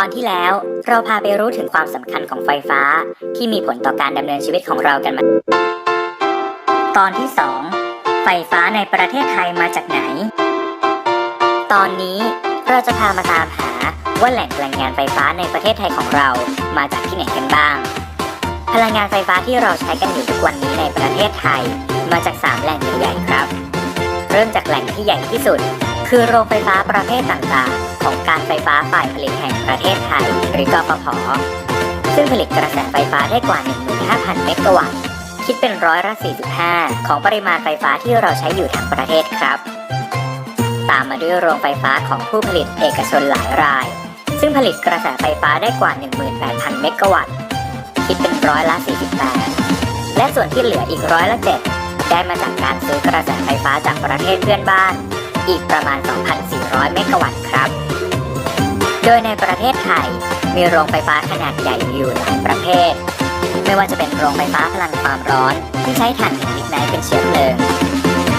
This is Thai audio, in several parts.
ตอนที่แล้วเราพาไปรู้ถึงความสำคัญของไฟฟ้า ที่มีผลต่อการดำเนินชีวิตของเรากันมา ตอนที่ 2 ไฟฟ้าในประเทศไทยมาจากไหน ตอนนี้เราจะพามาตามหาว่าแหล่งพลังงานไฟฟ้าในประเทศไทยของเรามาจากที่ไหนกันบ้าง พลังงานไฟฟ้าที่เราใช้กันอยู่ทุกวันนี้ในประเทศไทย มาจาก 3 แหล่งใหญ่ๆครับ เริ่มจากแหล่งที่ใหญ่ที่สุด คือโรงไฟฟ้าประเภทต่างๆ ของการไฟฟ้าฝ่ายผลิตแห่งประเทศไทย หรือกฟผซึ่งผลิตกระแสไฟฟ้าได้กว่า 15,000 เมกะวัตต์ คิดเป็นร้อยละ 45 ของปริมาณไฟฟ้าที่เราใช้อยู่ทั้งประเทศครับ ตามมาด้วยโรงไฟฟ้าของผู้ผลิตเอกชนหลายราย ซึ่งผลิตกระแสไฟฟ้าได้กว่า 18,000 เมกะวัตต์ คิดเป็นร้อยละ 48 และส่วนที่เหลืออีกร้อยละ 7 ได้มาจากการซื้อกระแสไฟฟ้าจากประเทศเพื่อนบ้าน อีกประมาณ 2,400 เมกะวัตต์ครับ โดยในประเทศไทยมีโรงไฟฟ้าขนาดใหญ่อยู่หลายประเภท ไม่ว่าจะเป็นโรงไฟฟ้าพลังความร้อนที่ใช้ถ่านหินลิกไนท์เป็นเชื้อเพลิง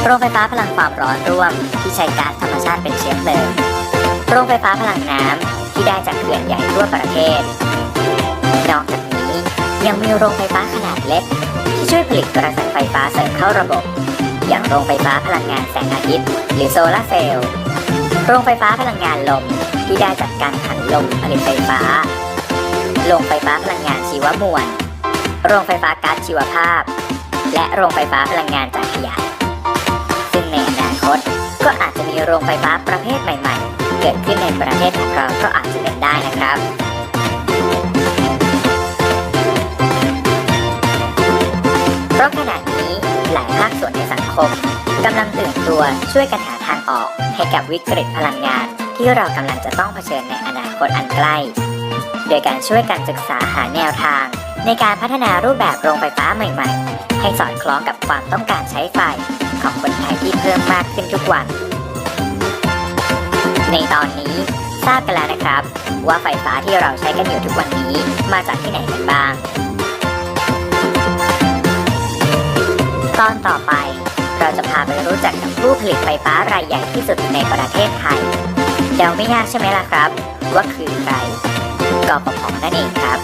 โรงไฟฟ้าพลังความร้อนร่วมที่ใช้ก๊าซธรรมชาติเป็นเชื้อเพลิง โรงไฟฟ้าพลังน้ำที่ได้จากเขื่อนใหญ่ทั่วประเทศ นอกจากนี้ยังมีโรงไฟฟ้าขนาดเล็ก ที่ช่วยผลิตกระแสไฟฟ้าเสริมเข้าระบบ อย่างโรงไฟฟ้าพลังงานแสงอาทิตย์ หรือโซลาร์เซลล์โรงไฟฟ้าพลังงานลมที่ได้จากการขันลมผลิตไฟฟ้า โรงไฟฟ้าพลังงานชีวมวล โรงไฟฟ้าก๊าซชีวภาพ และโรงไฟฟ้าพลังงานจากขยะ ซึ่งในอนาคตก็อาจจะมีโรงไฟฟ้าประเภทใหม่ ๆ เกิดขึ้นในประเทศของเราก็อาจจะเป็นได้นะครับ มกำลังตื่นตัวช่วยกันหาทางออกให้กับวิกฤตพลังงาน ที่เรากำลังจะต้องเผชิญในอนาคตอันใกล้ โดยการช่วยกันศึกษาหาแนวทาง ในการพัฒนารูปแบบโรงไฟฟ้าใหม่ ๆ ให้สอดคล้องกับความต้องการใช้ไฟของคนไทยที่เพิ่มมากขึ้นทุกวัน ในตอนนี้ทราบกันแล้วนะครับ ว่าไฟฟ้าที่เราใช้กันอยู่ทุกวันนี้มาจากที่ไหนกันบ้าง ตอนต่อไป เราจะพาไปรู้จักกับผู้ผลิตไฟฟ้ารายใหญ่ที่สุดในประเทศไทยเดาไม่ยากใช่ไหมล่ะครับ ว่าคือใครกปพนั่นเองครับ